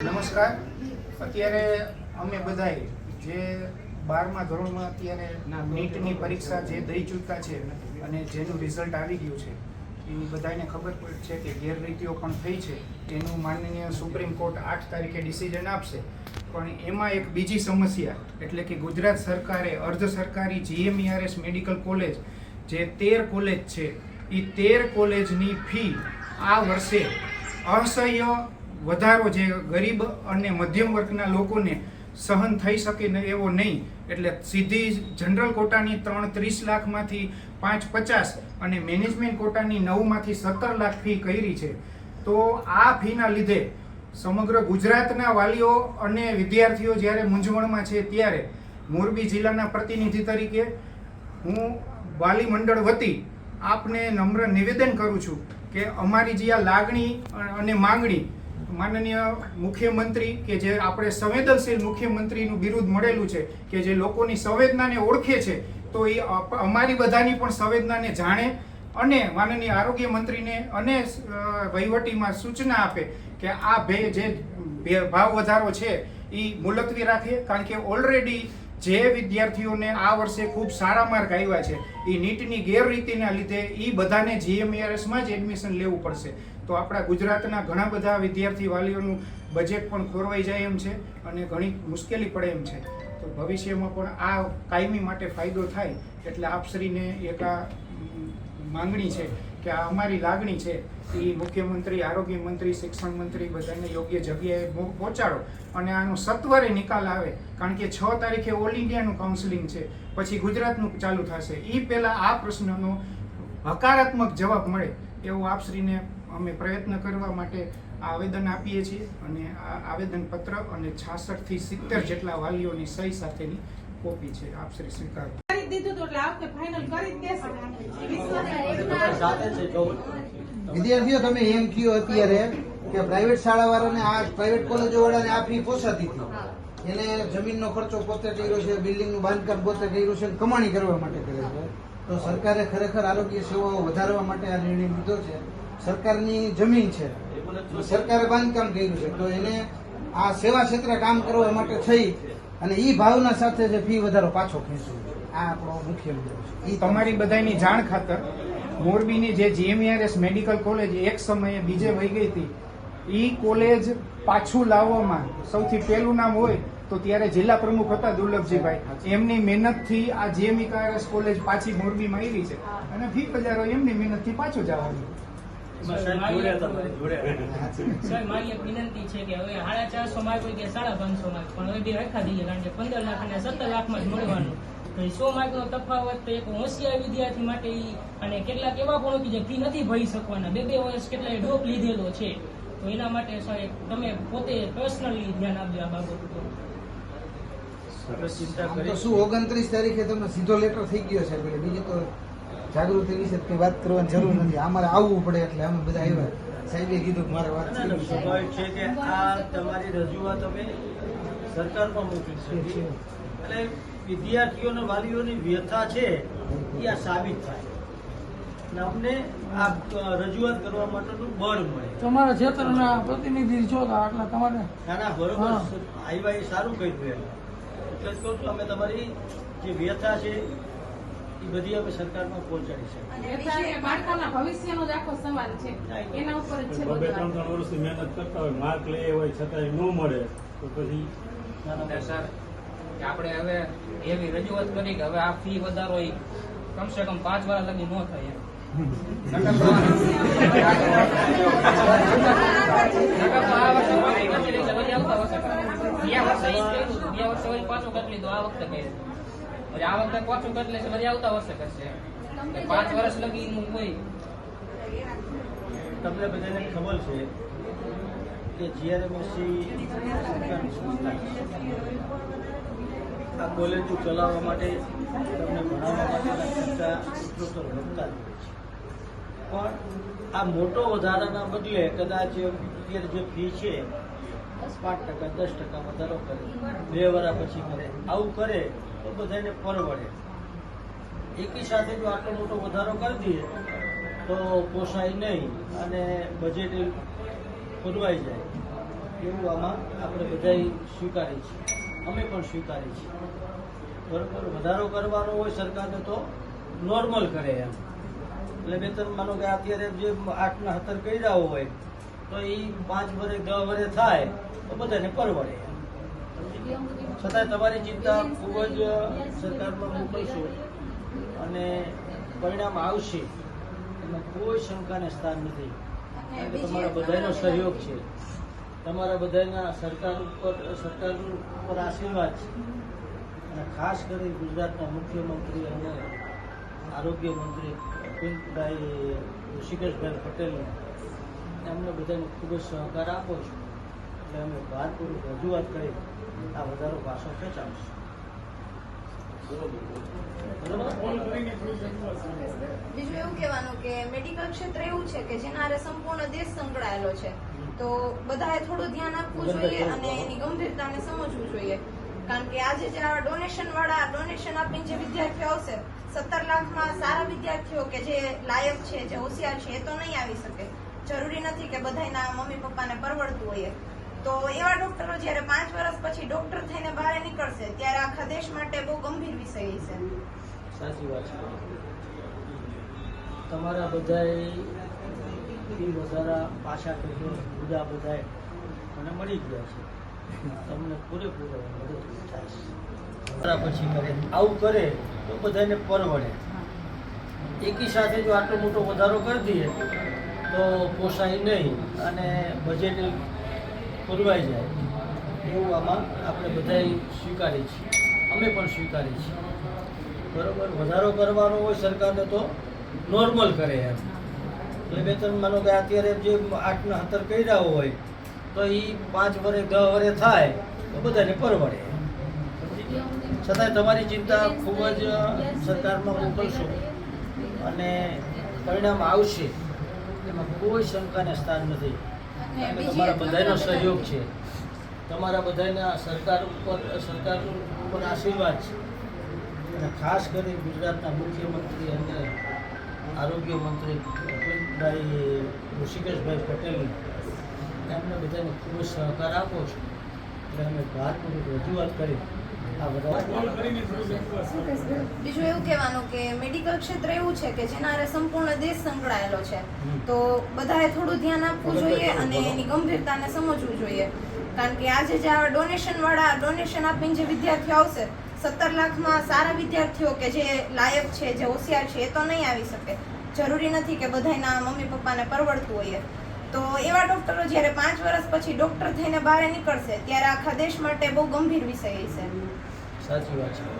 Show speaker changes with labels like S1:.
S1: નમસ્કાર. અત્યારે અમે બધાએ જે બારમા ધોરણમાં અત્યારે નીટની પરીક્ષા જે દઈ ચૂક્યા છે અને જેનું રિઝલ્ટ આવી ગયું છે એની બધાને ખબર છે કે ગેરરીતિઓ પણ થઈ છે. તેનું માનનીય સુપ્રીમ કોર્ટ આઠ તારીખે ડિસિઝન આપશે. પણ એમાં એક બીજી સમસ્યા એટલે કે ગુજરાત સરકારે અર્ધ સરકારી જીએમઈઆરએસ મેડિકલ કોલેજ જે તેર કોલેજ છે એ તેર કોલેજની ફી આ વર્ષે અસહ્ય વધારો જે ગરીબ અને મધ્યમ વર્ગના લોકોને સહન થઈ શકે ને એવો નહીં, એટલે સીધી જનરલ કોટાની ત્રણ ત્રીસ લાખમાંથી પાંચ પચાસ અને મેનેજમેન્ટ કોટાની નવમાંથી સત્તર લાખ ફી કરી છે. તો આ ફીના લીધે સમગ્ર ગુજરાતના વાલીઓ અને વિદ્યાર્થીઓ જ્યારે મૂંઝવણમાં છે ત્યારે મોરબી જિલ્લાના પ્રતિનિધિ તરીકે હું વાલી મંડળ વતી આપને નમ્ર નિવેદન કરું છું કે અમારી જે આ લાગણી અને માંગણી માનનીય મુખ્યમંત્રી કે જે આપણે સંવેદનશીલ મુખ્યમંત્રીનું બિરુદ મળેલું છે, કે જે લોકોની સંવેદનાને ઓળખે છે, તો એ અમારી બધાની પણ સંવેદનાને જાણે અને માનનીય આરોગ્ય મંત્રીને અને વહીવટીમાં સૂચના આપે કે આ ભે જે ભાવ વધારો છે એ મુલતવી રાખે. કારણ કે ઓલરેડી જે વિદ્યાર્થીઓને આ વર્ષે ખૂબ સારા માર્ક આવ્યા છે એ નીટની ગેરરીતિના લીધે એ બધાને જીએમઈઆરએસમાં જ એડમિશન લેવું પડશે. તો આપણા ગુજરાતના ઘણા બધા વિદ્યાર્થી વાલીઓનું બજેટ પણ ખોરવાઈ જાય એમ છે અને ઘણી મુશ્કેલી પડે એમ છે. તો ભવિષ્યમાં પણ આ કાયમી માટે ફાયદો થાય એટલે આપશ્રીને એક આ માંગણી છે કે આ અમારી લાગણી છે એ મુખ્યમંત્રી, આરોગ્ય મંત્રી, શિક્ષણ મંત્રી બધાને યોગ્ય જગ્યાએ પહોંચાડો. અને આનો સત્વરે નિકાલ આવે, કારણ કે છ તારીખે ઓલ ઇન્ડિયાનું કાઉન્સિલિંગ છે, પછી ગુજરાતનું ચાલુ થશે. એ પહેલાં આ પ્રશ્નનો હકારાત્મક જવાબ મળે એવું આપશ્રીને અમે પ્રયત્ન કરવા માટે આ આવેદન આપીએ છીએ અને આ આવેદનપત્ર અને છાસઠથી સિત્તેર જેટલા વાલીઓની સહી સાથેની કોપી છે. આપશ્રી સ્વીકાર.
S2: દીધું હતું એટલે આ ફાઇનલ કરી દેશે.
S3: વિદ્યાર્થીઓ તમે એમ કયો અત્યારે કે પ્રાઇવેટ શાળા વાળાને આ પ્રાઇવેટ કોલેજો વાળાને આ ફી પોસાતી હતી? એને જમીનનો ખર્ચો પોતે કર્યો છે બિલ્ડિંગનું બાંધકામ પોતે કર્યું છે કમાણી કરવા માટે કરે છે. તો સરકારે ખરેખર આરોગ્ય સેવાઓ વધારવા માટે આ નિર્ણય લીધો છે. સરકારની જમીન છે. સરકારે બાંધકામ કર્યું છે. તો એને આ સેવા ક્ષેત્રે કામ કરવા માટે થઈ અને ઈ ભાવના સાથે જે ફી વધારો પાછો ખેંચવો આ આપણો મુખ્ય મુદ્દો છે.
S1: તમારી બધાની જાણ ખાતર મોરબીની જે જીએમઆરએસ મેડિકલ કોલેજ એક સમયે બીજે વહી ગઈ હતી, ઈ કોલેજ પાછું લાવવામાં સૌથી પહેલું નામ હોય તો ત્યારે જિલ્લા પ્રમુખ હતા દુર્લભજીભાઈ. એમની મહેનતથી આ જીએમઆરએસ કોલેજ પાછી મોરબીમાં આવી છે. અને ફી બજારો એમની મહેનતથી પાછું જવાનું.
S4: સાહેબ મારી એક વિનંતી છે કે હવે સાડા ચારસો માર્ક હોય કે સાડા પાંચસો માર્ક પણ હવે બે હરખા દઈએ કારણ કે પંદર લાખ અને સત્તર લાખમાં જ મળવાનું. તો એ સો માર્કનો તફાવત તો એક હોશિયાર વિદ્યાર્થી માટે અને કેટલાક એવા પણ કે જે ફી નથી ભરી શકવાના. બે બે વર્ષ કેટલાય ડોપ લીધેલો છે. તો એના માટે સાહેબ તમે પોતે પર્સનલી ધ્યાન આપજો આ બાબત ઉપર.
S3: તો શું ઓગણત્રીસ તારીખે તમને સીધો લેટર થઈ ગયો છે એટલે બીજી તો જાગૃતિ વિશે કઈ વાત કરવાની જરૂર નથી. અમારે આવવું પડે એટલે અમે બધા આવ્યા. સાહેબે કીધું કે મારે વાત
S5: સ્વાભાવિક છે કે આ તમારી રજૂઆત અમે સરકાર પણ મોકલી છે. એટલે વિદ્યાર્થીઓને વાલીઓની વ્યથા છે એ આ સાબિત થાય. અને અમને આ રજૂઆત કરવા માટેનું બળ મળે.
S6: તમારા ક્ષેત્રના પ્રતિનિધિ છો એટલે આટલા તમારે
S5: ના ના બરોબર. આવ્યા એ સારું કર્યું એમ. એટલે કહું છું અમે તમારી જે વ્યથા છે એ બધી હવે સરકારમાં પહોંચાડી છે.
S2: અને બાળકોના ભવિષ્યનો જ આખો સવાલ છે. એના ઉપર જ છે
S7: બબે
S2: બધું
S7: ત્રણ ત્રણ વર્ષથી મહેનત કરતા હોય માર્ક લે હોય છતાંય ન મળે તો પછી
S8: સર આપણે હવે એવી રજૂઆત કરી કે હવે આ ફી વધારો એ કમસે કમ પાંચ વાર લગી ન થાય એમ. નકર તો આ વર્ષે પાછું પાછું આ વખતે પાછું કરી લેશે વળી આવતા વર્ષે કરશે. પાંચ વર્ષ લગી નું હોય
S5: તમને બધાને ખબર છે કે જીઆર સરકારની આ કોલેજો ચલાવવા માટે તમને ભણાવવા માટેના ખર્ચા ઉત્તરોત્તર વધતા જ હોય છે. પણ આ મોટો વધારાના બદલે કદાચ અત્યારે જે ફી છે પાંચ ટકા દસ ટકા વધારો કરે બે વર્ષ પછી કરે આવું કરે તો બધાને પરવડે. એકી સાથે જો આટલો મોટો વધારો કરી દઈએ, તો પોસાય નહીં અને બજેટ ખોરવાઈ જાય. એવું આમાં આપણે બધાય સ્વીકારીએ છીએ. અમે પણ સ્વીકારીએ છીએ. બરોબર? વધારો કરવાનો હોય સરકારને તો નોર્મલ કરે એમ. એટલે વેતન માનો કે અત્યારે જે આઠના સત્તર કર્યા હોય, તો એ પાંચ વરે દસ વરે થાય, તો બધાને પરવડે. એમ છતાંય તમારી ચિંતા ખૂબ જ સરકારમાં મોકલશું અને પરિણામ આવશે, એમાં કોઈ શંકાને સ્થાન નથી. કારણ કે તમારા બધાનો સહયોગ છે. તમારા બધાના સરકાર ઉપર સરકાર ઉપર આશીર્વાદ છે. અને ખાસ કરી ગુજરાતના મુખ્યમંત્રી અને આરોગ્ય મંત્રી અરવિંદભાઈ ઋષિકેશભાઈ પટેલ એમને બધાને ખૂબ જ સહકાર આપો છો. એટલે અમે ભારપૂર્વક રજૂઆત કરી આ વધારો પાછો ખેંચાવશું
S9: બીજું એવું કહેવાનું કે મેડિકલ ક્ષેત્ર એવું છે કે જેના સંપૂર્ણ દેશ સંકળાયેલો છે. તો બધાએ થોડું ધ્યાન આપવું જોઈએ અને એની ગંભીરતાને સમજવું જોઈએ. કારણ કે આજે જે આ ડોનેશન વાળા ડોનેશન આપીને જે વિદ્યાર્થીઓ આવશે સત્તર લાખમાં સારા વિદ્યાર્થીઓ કે જે લાયક છે જે હોશિયાર છે એ તો નહીં આવી શકે. જરૂરી નથી કે બધાના મમ્મી પપ્પાને પરવડતું હોય તો એવા ડોક્ટરો જ્યારે પાંચ વર્ષ પછી ડોક્ટર થઈને બહાર નીકળશે, ત્યારે આખા દેશ માટે બહુ ગંભીર વિષય છે.
S5: સાચી વાત છે. તમારા બધાય ફી વધારા પાછા કર્યો મુદ્દા બધાએ મને મળી ગયા છે. તમને પૂરેપૂરો મદદ થાય છે. પછી કરે, આવું કરે તો બધાને પરવડે. એકી સાથે જો આટલો મોટો વધારો કરી દઈએ તો પોસાય નહીં અને બજેટ પુરવાઈ જાય. એવું આમાં આપણે બધાએ સ્વીકારીએ છીએ. અમે પણ સ્વીકારીએ છીએ. બરોબર? વધારો કરવાનો હોય સરકારને તો નોર્મલ કરે એમ. એટલે વેતન માનો કે અત્યારે જે આઠના હતર કર્યા હોય, તો એ પાંચ વરે દસ વરે થાય, તો બધાને પરવડે. છતાંય તમારી ચિંતા ખૂબ જ સરકારમાં મોકલશો. અને પરિણામ આવશે. એમાં કોઈ શંકાને સ્થાન નથી. તમારા બધાનો સહયોગ છે. તમારા બધાના સરકાર ઉપર સરકાર ઉપર આશીર્વાદ છે. અને ખાસ કરી ગુજરાતના મુખ્યમંત્રી અને આરોગ્ય મંત્રી અરવિંદભાઈ ઋષિકેશભાઈ પટેલ એમને બધાને ખૂબ જ સહકાર આપો છો. એટલે અમે ભારપૂર્વક રજૂઆત કરી.
S9: બીજું એવું કહેવાનું કે મેડિકલ ક્ષેત્ર એવું છે કે જેના સંપૂર્ણ દેશ સંકળાયેલો છે. તો બધાએ થોડું ધ્યાન આપવું જોઈએ અને એની ગંભીરતાને સમજવું જોઈએ. કારણ કે આજે જે આ ડોનેશન વાળા ડોનેશન આપીને જે વિદ્યાર્થીઓ આવશે સત્તર લાખમાં સારા વિદ્યાર્થીઓ કે જે લાયક છે જે હોશિયાર છે એ તો નહીં આવી શકે. જરૂરી નથી કે બધાના મમ્મી પપ્પાને પરવડતું હોય. તો એવા ડોક્ટરો જ્યારે પાંચ વર્ષ પછી ડોક્ટર થઈને બહાર નીકળશે ત્યારે આખા દેશ માટે બહુ ગંભીર વિષય છે.
S5: સાચી વાત છે